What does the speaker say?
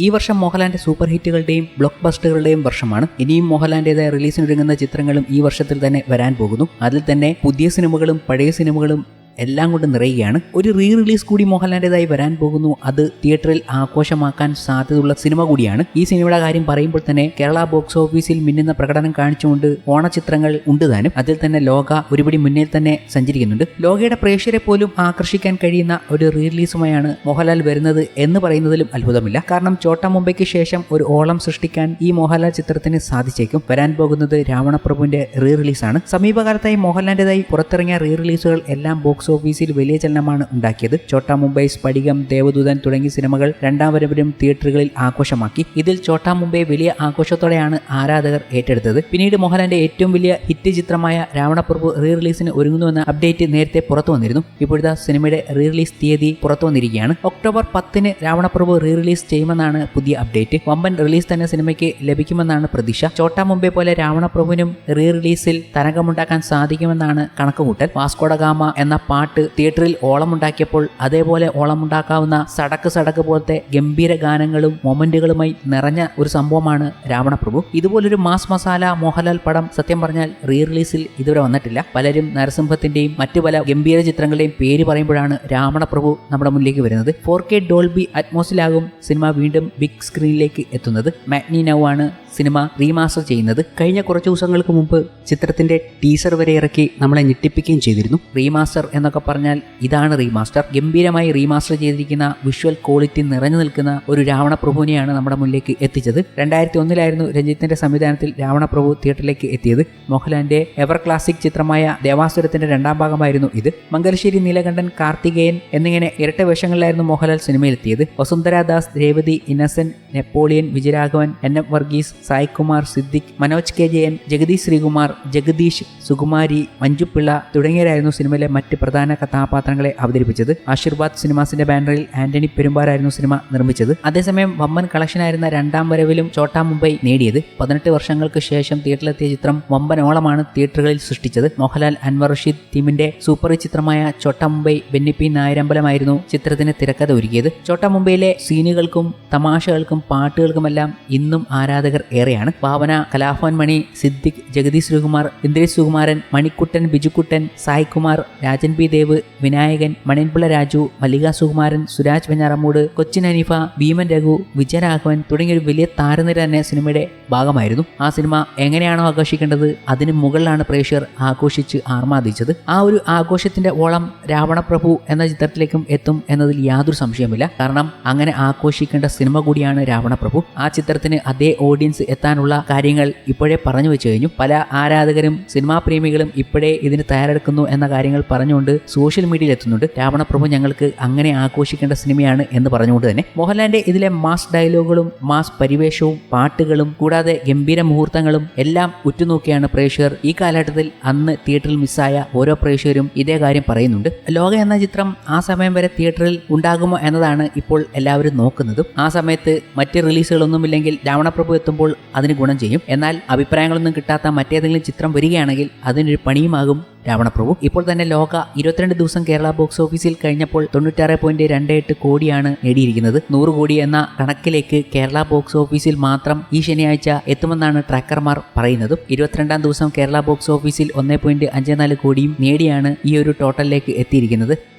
ഈ വർഷം മോഹൻലാലിന്റെ സൂപ്പർ ഹിറ്റുകളുടെയും ബ്ലോക്ക് ബസ്റ്ററുകളുടെയും വർഷമാണ്. ഇനിയും മോഹൻലാലിന്റേതായ റിലീസിനൊരുങ്ങുന്ന ചിത്രങ്ങളും ഈ വർഷത്തിൽ തന്നെ വരാൻ പോകുന്നു. അതിൽ തന്നെ പുതിയ സിനിമകളും പഴയ സിനിമകളും എല്ലാം കൊണ്ട് നിറയുകയാണ്. ഒരു റീ റിലീസ് കൂടി മോഹൻലാലിന്റെതായി വരാൻ പോകുന്നു. അത് തിയേറ്ററിൽ ആഘോഷമാക്കാൻ സാധ്യതയുള്ള സിനിമ കൂടിയാണ്. ഈ സിനിമയുടെ കാര്യം പറയുമ്പോൾ തന്നെ കേരള ബോക്സ് ഓഫീസിൽ മിന്നുന്ന പ്രകടനം കാണിച്ചുകൊണ്ട് ഓണചിത്രങ്ങൾ ഉണ്ട് താനും അതിൽ തന്നെ ലോക ഒരുപടി മുന്നിൽ തന്നെ സഞ്ചരിക്കുന്നുണ്ട്. ലോകയുടെ പ്രേക്ഷകരെ പോലും ആകർഷിക്കാൻ കഴിയുന്ന ഒരു റീ റിലീസുമായാണ് മോഹൻലാൽ വരുന്നത് എന്ന് പറയുന്നതിലും അത്ഭുതമില്ല. കാരണം ചോട്ട മുംബൈക്ക് ശേഷം ഒരു ഓളം സൃഷ്ടിക്കാൻ ഈ മോഹൻലാൽ ചിത്രത്തിന് സാധിച്ചേക്കും. വരാൻ പോകുന്നത് രാവണപ്രഭുവിന്റെ റീ റിലീസാണ് സമീപകാലത്തായി മോഹൻലാലിന്റെതായി പുറത്തിറങ്ങിയ റീ റിലീസുകൾ എല്ലാം ബോക്സ് ഓഫീസിൽ വലിയ ചലനമാണ് ഉണ്ടാക്കിയത്. ചോട്ട മുംബൈ സ്ഫടികം ദേവദൂതൻ തുടങ്ങിയ സിനിമകൾ രണ്ടാം വരവിലും തിയേറ്ററുകളിൽ ആഘോഷമാക്കി. ഇതിൽ ചോട്ടാ മുംബൈ വലിയ ആഘോഷത്തോടെയാണ് ആരാധകർ ഏറ്റെടുത്തത്. പിന്നീട് മോഹൻലാലിന്റെ ഏറ്റവും വലിയ ഹിറ്റ് ചിത്രമായ രാവണപ്രഭു റീ റിലീസിന് ഒരുങ്ങുന്നുവെന്ന അപ്ഡേറ്റ് നേരത്തെ പുറത്തു വന്നിരുന്നു. ഇപ്പോഴത്തെ സിനിമയുടെ റീ റിലീസ് തീയതി പുറത്തു വന്നിരിക്കുകയാണ്. ഒക്ടോബർ പത്തിന് രാവണപ്രഭു റീ റിലീസ് ചെയ്യുമെന്നാണ് പുതിയ അപ്ഡേറ്റ്. വമ്പൻ റിലീസ് തന്നെ സിനിമയ്ക്ക് ലഭിക്കുമെന്നാണ് പ്രതീക്ഷ. ചോട്ടാ മുംബൈ പോലെ രാവണപ്രഭുവിനും റീ റിലീസിൽ തരംഗമുണ്ടാക്കാൻ സാധിക്കുമെന്നാണ് കണക്കുകൂട്ടൽ. വാസ്കോഡഗാമ എന്ന പാട്ട് തിയേറ്ററിൽ ഓളമുണ്ടാക്കിയപ്പോൾ അതേപോലെ ഓളമുണ്ടാക്കാവുന്ന സടക്ക് സടക്ക് പോലത്തെ ഗംഭീര ഗാനങ്ങളും മൊമെന്റുകളുമായി നിറഞ്ഞ ഒരു സംഭവമാണ് രാവണപ്രഭു. ഇതുപോലൊരു മാസ് മസാല മോഹൻലാൽ പടം സത്യം പറഞ്ഞാൽ റീ റിലീസിൽ ഇതുവരെ വന്നിട്ടില്ല. പലരും നരസിംഹത്തിന്റെയും മറ്റു പല ഗംഭീര ചിത്രങ്ങളുടെയും പേര് പറയുമ്പോഴാണ് രാവണപ്രഭു നമ്മുടെ മുന്നിലേക്ക് വരുന്നത്. ഫോർ കെ ഡോൾബി അറ്റ്മോസിലാകും സിനിമ വീണ്ടും ബിഗ് സ്ക്രീനിലേക്ക് എത്തുന്നത്. മാഗ്നി നൗ ആണ് സിനിമ റീമാസ്റ്റർ ചെയ്യുന്നത് കഴിഞ്ഞ കുറച്ച് ദിവസങ്ങൾക്ക് മുമ്പ് ചിത്രത്തിന്റെ ടീസർ വരെ ഇറക്കി നമ്മളെ ഞെട്ടിപ്പിക്കുകയും ചെയ്തിരുന്നു. റീമാസ്റ്റർ എന്നൊക്കെ പറഞ്ഞാൽ ഇതാണ് റീമാസ്റ്റർ. ഗംഭീരമായി റീമാസ്റ്റർ ചെയ്തിരിക്കുന്ന വിഷ്വൽ ക്വാളിറ്റി നിറഞ്ഞു നിൽക്കുന്ന ഒരു രാവണപ്രഭുവിനെയാണ് നമ്മുടെ മുന്നിലേക്ക് എത്തിച്ചത്. രണ്ടായിരത്തി ഒന്നിലായിരുന്നു രഞ്ജിത്തിന്റെ സംവിധാനത്തിൽ രാവണപ്രഭു തിയേറ്ററിലേക്ക് എത്തിയത്. മോഹൻലാലിന്റെ എവർ ക്ലാസിക് ചിത്രമായ ദേവാസുരത്തിന്റെ രണ്ടാം ഭാഗമായിരുന്നു ഇത്. മംഗലശ്ശേരി നീലകണ്ഠൻ കാർത്തികേയൻ എന്നിങ്ങനെ ഇരട്ട വേഷങ്ങളിലായിരുന്നു Mohanlal സിനിമയിലെത്തിയത്. Vasundhara Das Revathi Innocent Napoleon Vijayaraghavan N. M. Varghese Saikumar Siddique Manoj K. Jayan Jagadish Sreekumar Jagadish Sukumari Manju Pillai തുടങ്ങിയവരായിരുന്നു സിനിമയിലെ മറ്റ് പ്രധാന കഥാപാത്രങ്ങളെ അവതരിപ്പിച്ചത്. ആശീർവാദ് സിനിമാസിന്റെ ബാനറിൽ ആന്റണി പെരുമ്പാറായിരുന്നു സിനിമ നിർമ്മിച്ചത്. അതേസമയം വമ്മൻ കളക്ഷനായിരുന്ന രണ്ടാം വരവിലും ചോട്ടാ മുംബൈ നേടിയത്. പതിനെട്ട് വർഷങ്ങൾക്ക് ശേഷം തിയേറ്ററിലെത്തിയ ചിത്രം വമ്പൻ ഓളമാണ് തിയേറ്ററുകളിൽ സൃഷ്ടിച്ചത്. മോഹൻലാൽ അൻവർ റഷീദ് ടീമിന്റെ സൂപ്പർ ചിത്രമായ ചോട്ട മുംബൈ ബെന്നിപ്പി നായരമ്പലമായിരുന്നു ചിത്രത്തിന് തിരക്കഥ ഒരുക്കിയത്. ചോട്ടാ മുംബൈയിലെ സീനുകൾക്കും തമാശകൾക്കും പാട്ടുകൾക്കുമെല്ലാം ഇന്നും ആരാധകർ ഏറെയാണ്. ഭാവന കലാഭവൻ മണി സിദ്ദിഖ് ജഗദീഷ് ശ്രീകുമാർ ഇന്ദ്രേഷ് സുകുമാരൻ മണിക്കുട്ടൻ ബിജുക്കുട്ടൻ സായ്കുമാർ രാജൻ പി ദേവ് വിനായകൻ മണിൻപിള്ള രാജു മല്ലിക സുകുമാരൻ സുരാജ് വെഞ്ഞാറമ്മൂട് കൊച്ചിൻ അനീഫ ഭീമൻ രഘു വിജയരാഘവൻ തുടങ്ങിയ ഒരു വലിയ താരനിര തന്നെ സിനിമയുടെ ഭാഗമായിരുന്നു. ആ സിനിമ എങ്ങനെയാണോ ആഘോഷിക്കേണ്ടത് അതിന് മുകളിലാണ് പ്രേക്ഷകർ ആഘോഷിച്ച് ആർമാദിച്ചത്. ആ ഒരു ആഘോഷത്തിന്റെ ഓളം രാവണപ്രഭു എന്ന ചിത്രത്തിലേക്കും എത്തും എന്നതിൽ യാതൊരു സംശയമില്ല കാരണം അങ്ങനെ ആഘോഷിക്കേണ്ട സിനിമ കൂടിയാണ് രാവണപ്രഭു. ആ ചിത്രത്തിന് അതേ ഓഡിയൻസ് എത്താനുള്ള കാര്യങ്ങൾ ഇപ്പോഴേ പറഞ്ഞു വെച്ചു കഴിഞ്ഞു. പല ആരാധകരും സിനിമാ പ്രേമികളും ഇപ്പോഴേ ഇതിന് തയ്യാറെടുക്കുന്നു എന്ന കാര്യങ്ങൾ പറഞ്ഞുകൊണ്ട് സോഷ്യൽ മീഡിയയിൽ എത്തുന്നുണ്ട്. രാവണപ്രഭു ഞങ്ങൾക്ക് അങ്ങനെ ആഘോഷിക്കേണ്ട സിനിമയാണ് എന്ന് പറഞ്ഞുകൊണ്ട് തന്നെ. മോഹൻലാലിന്റെ ഇതിലെ മാസ് ഡയലോഗുകളും മാസ് പരിവേഷവും പാട്ടുകളും കൂടാതെ ഗംഭീര മുഹൂർത്തങ്ങളും എല്ലാം ഉറ്റുനോക്കിയാണ് പ്രേക്ഷകർ ഈ കാലഘട്ടത്തിൽ അന്ന് തിയേറ്ററിൽ മിസ്സായ ഓരോ പ്രേക്ഷകരും ഇതേ കാര്യം പറയുന്നുണ്ട്. ലോക എന്ന ചിത്രം ആ സമയം വരെ തിയേറ്ററിൽ ഉണ്ടാകുമോ എന്നതാണ് ഇപ്പോൾ എല്ലാവരും നോക്കുന്നതും. ആ സമയത്ത് മറ്റ് റിലീസുകളൊന്നുമില്ലെങ്കിൽ രാവണപ്രഭു എത്തുമ്പോൾ അതിന് ഗുണം ചെയ്യും. എന്നാൽ അഭിപ്രായങ്ങളൊന്നും കിട്ടാത്ത മറ്റേതെങ്കിലും ചിത്രം വരികയാണെങ്കിൽ അതിനൊരു പണിയുമാകും രാവണപ്രഭു. ഇപ്പോൾ തന്നെ ലോക ഇരുപത്തിരണ്ട് ദിവസം കേരള ബോക്സ് ഓഫീസിൽ കഴിഞ്ഞപ്പോൾ തൊണ്ണൂറ്റാറ് പോയിന്റ് രണ്ട് എട്ട് കോടിയാണ് നേടിയിരിക്കുന്നത്. നൂറ് കോടി എന്ന കണക്കിലേക്ക് കേരള ബോക്സ് ഓഫീസിൽ മാത്രം ഈ ശനിയാഴ്ച എത്തുമെന്നാണ് ട്രാക്കർമാർ പറയുന്നതും. ഇരുപത്തിരണ്ടാം ദിവസം കേരള ബോക്സ് ഓഫീസിൽ ഒന്നേ പോയിന്റ് അഞ്ച് നാല് കോടിയും നേടിയാണ് ഈ ഒരു ടോട്ടലിലേക്ക് എത്തിയിരിക്കുന്നത്.